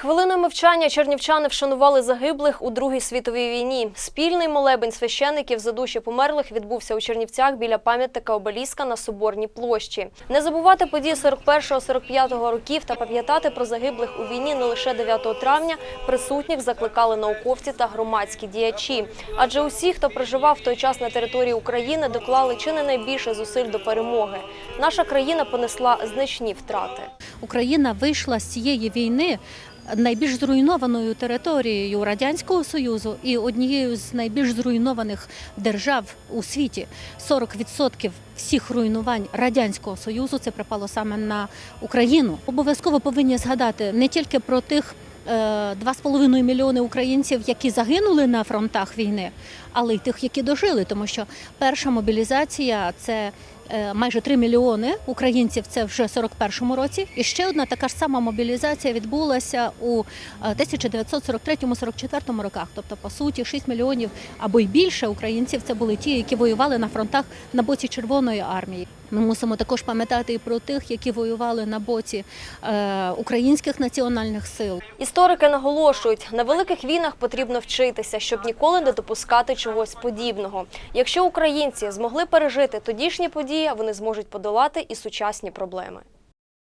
Хвилиною мовчання чернівчани вшанували загиблих у Другій світовій війні. Спільний молебень священиків за душі померлих відбувся у Чернівцях біля пам'ятника обеліска на Соборній площі. Не забувати події 41-45 років та пам'ятати про загиблих у війні не лише 9 травня. Присутніх закликали науковці та громадські діячі. Адже усі, хто проживав той час на території України, доклали чи не найбільше зусиль до перемоги. Наша країна понесла значні втрати. Україна вийшла з цієї війни найбільш зруйнованою територією Радянського Союзу і однією з найбільш зруйнованих держав у світі. 40% всіх руйнувань Радянського Союзу це припало саме на Україну. Обов'язково повинні згадати не тільки про тих. е, 2,5 мільйони українців, які загинули на фронтах війни, але й тих, які дожили, тому що перша мобілізація це е, майже 3 мільйони українців. Це вже в 41-му році. І ще одна така ж сама мобілізація відбулася у е, 1943-44 роках. Тобто, по суті, 6 мільйонів або й більше українців це були ті, які воювали на фронтах на боці Червоної армії. Ми мусимо також пам'ятати і про тих, які воювали на боці е, українських національних сил. Історики наголошують, на великих війнах потрібно вчитися, щоб ніколи не допускати чогось подібного. Якщо українці змогли пережити тодішні події, вони зможуть подолати і сучасні проблеми.